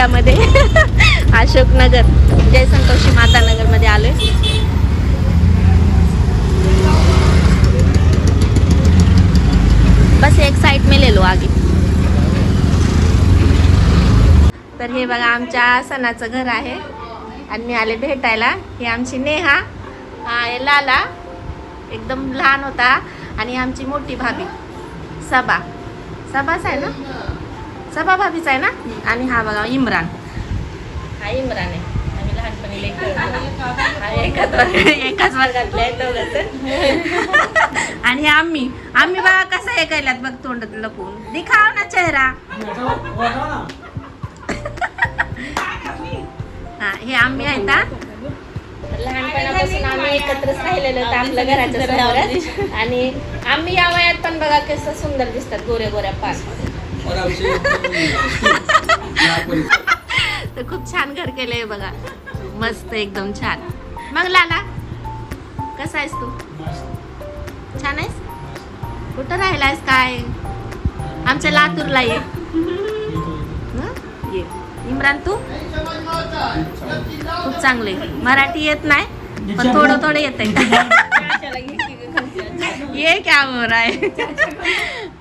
पोहोचलोय एरियामध्ये अशोकनगर जय संतोषी माता नगरमध्ये आलोय. बस एक साइड में ले लो आगे. तर हे बघा आमच्या सणाचं घर आहे. आणि मी आले भेटायला. ही आमची नेहा हा लाला. एकदम लहान होता. आणि आमची मोठी भाभी सबा. सबाच आहे ना? सबा भाभीच आहे ना आणि हा बघा इम्रान हा इम्रान आहे आम्ही लहानपणी हा एकाच वर्गातले आणि आम्ही आम्ही बघा कसं हे केल्यात बघ तोंडात लपून दिखाव ना चेहरा हा हे आम्ही आहेत हा. लहानपणापासून आम्ही एकत्रच राहिलेलो होतो आपल्या घराच्या समोरच आणि आम्ही या वयात पण बघा कसं सुंदर दिसतात गोऱ्या गोऱ्या पाच तर खूप छान घर केलंय बघा. मस्त एकदम छान. मग लाला कसा आहेस तू? छान आहेस? कुठं राहिलायस काय? आमच्या लातूरला ये. इम्रान तू? खूप चांगले. मराठी येत नाही पण थोडं थोडं येत आहे ये क्या हो आहे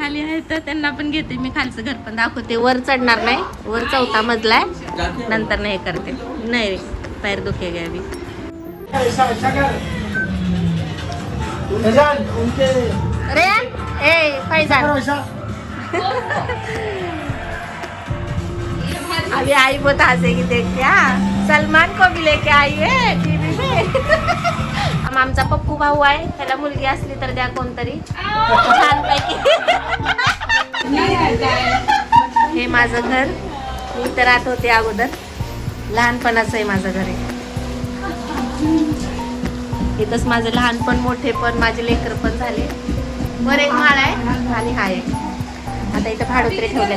खाली आहे तर त्यांना पण घेते मी खालचं घर पण दाखवते. वर चढणार नाही वर चौथा मजला आहे. नंतर नाही करते. नाही पायर दुखे घ्यावी अभी अरे ए फैजान अभी आई बहुत हंसेगी देख क्या सलमान को भी लेके आई है? टीवी में. आमचा पप्पू भाऊ आहे. त्याला मुलगी असली तर द्या कोणतरी. छान पैकी हे माझं घर. मी तर राहत होते अगोदर. लहानपणाचं आहे माझं घर आहे इथंच माझं लहानपण मोठे पण माझे लेकर पण झाले. वर एक माळ आहे आणि हा एक. आता इथं भाडोत्रे ठेवले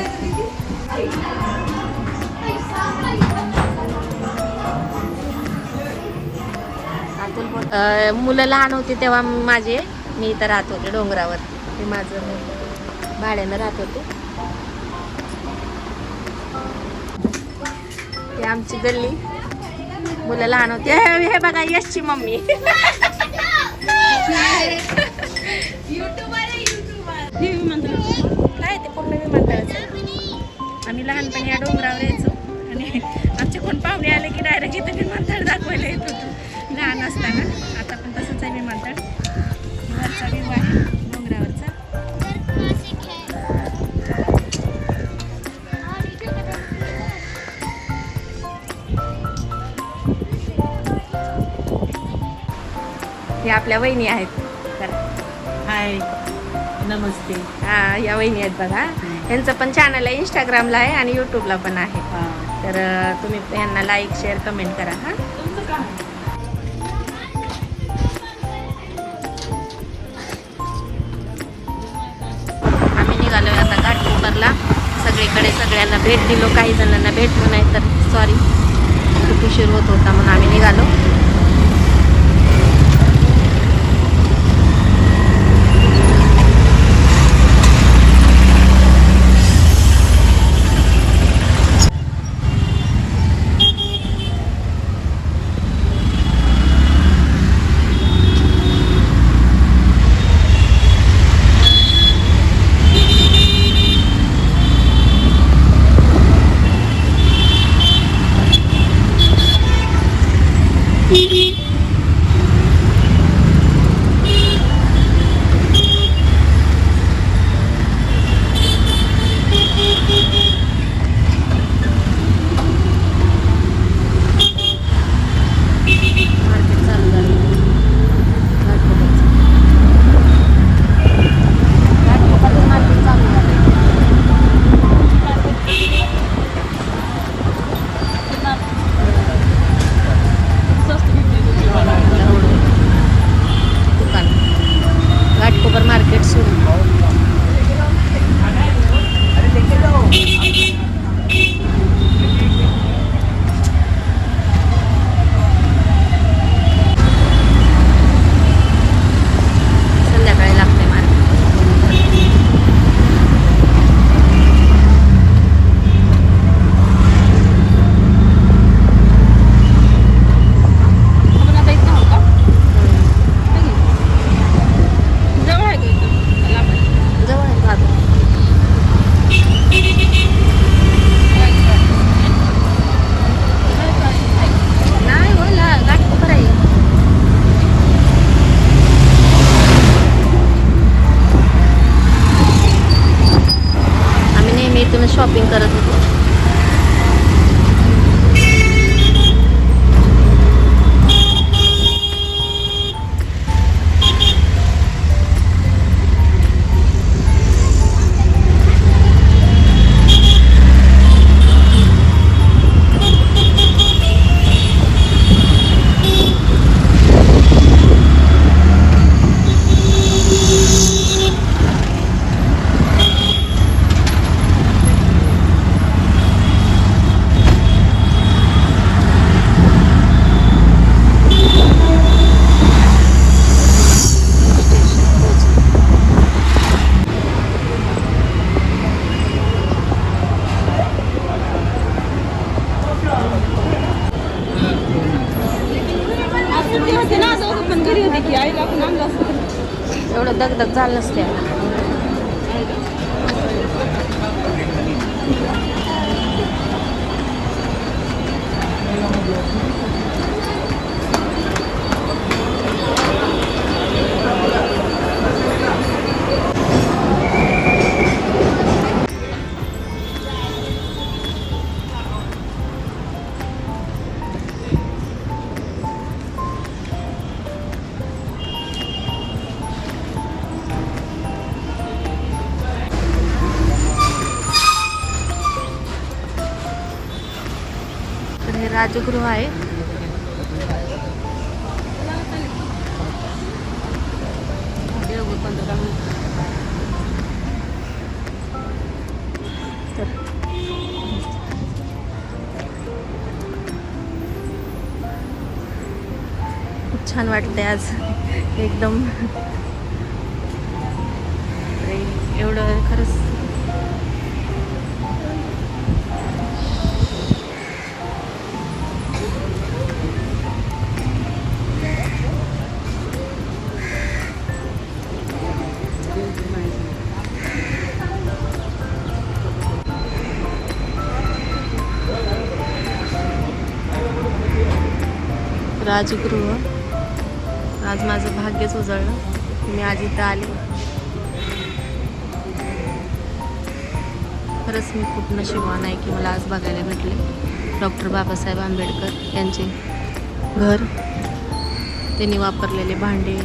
मुलं लहान होती तेव्हा माझे मी इथं राहत होते डोंगरावर. हे माझं भाड्यानं राहत होते. ते आमची गल्ली. मुलं लहान होती. हे हे बघा यशची मम्मी. हे आपल्या वहिनी आहेत. तर हाय नमस्ते. हा या वहिनी आहेत बघा. यांचं पण चॅनल आहे इंस्टाग्रामला आहे आणि यूट्यूबला पण आहे. तर तुम्ही यांना लाईक शेअर कमेंट करा हा. आम्ही निघालोय आता घाटकोपरला. सगळीकडे सगळ्यांना भेट दिलो. काही जणांना भेटलो नाही तर सॉरी खूप उशीर होत होता म्हणून आम्ही निघालो. शॉपिंग करत होतो. एवढं दगदग झालं नसते. राजगृह आहे. तर खूप छान वाटतंय आज. एकदम राजगृह. आज माझं भाग्यच उजळलं. मी आज इथं आले. खरंच मी खूप नशिबवान आहे की मला आज बघायला भेटले. डॉक्टर बाबासाहेब आंबेडकर यांचे घर. त्यांनी वापरलेले भांडे.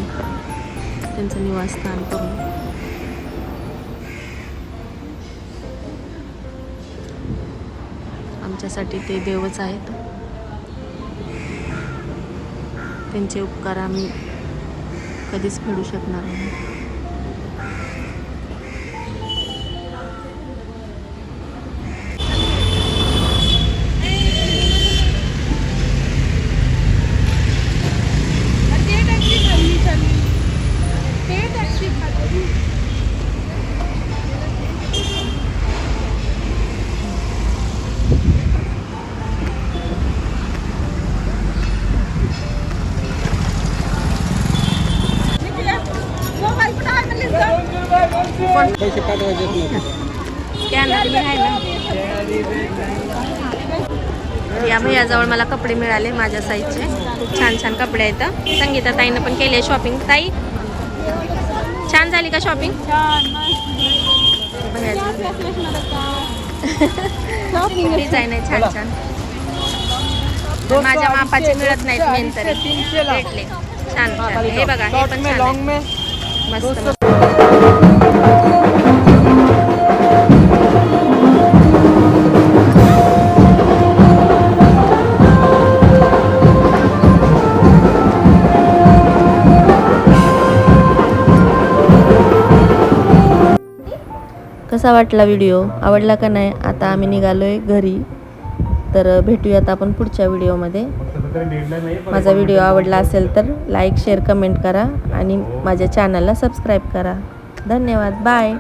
त्यांचं निवासस्थान करून. आमच्यासाठी ते देवच आहेत. त्यांचे उपकार आम्ही कधीच फेडू शकणार नाही. पैसे पाठवायचे या भैयाजवळ मला कपडे मिळाले माझ्या साईजचे. खूप छान छान कपडे आहेत. संगीता ताईनं पण केली शॉपिंग ताई छान झाली का शॉपिंग डिझाईन आहे छान छान. माझ्या मापाचे मिळत नाहीत मेन तरी. भेटले छान हे बघा हे पण मस्त मस्त. कसा वाटला व्हिडिओ आवडला का नाही? आता आम्ही निघालो आहे घरी. तर भेटूयात आपण पुढच्या व्हिडिओमध्ये माझा व्हिडिओ आवडला असेल तर लाईक शेअर कमेंट करा आणि माझ्या चॅनलला सबस्क्राईब करा. धन्यवाद. बाय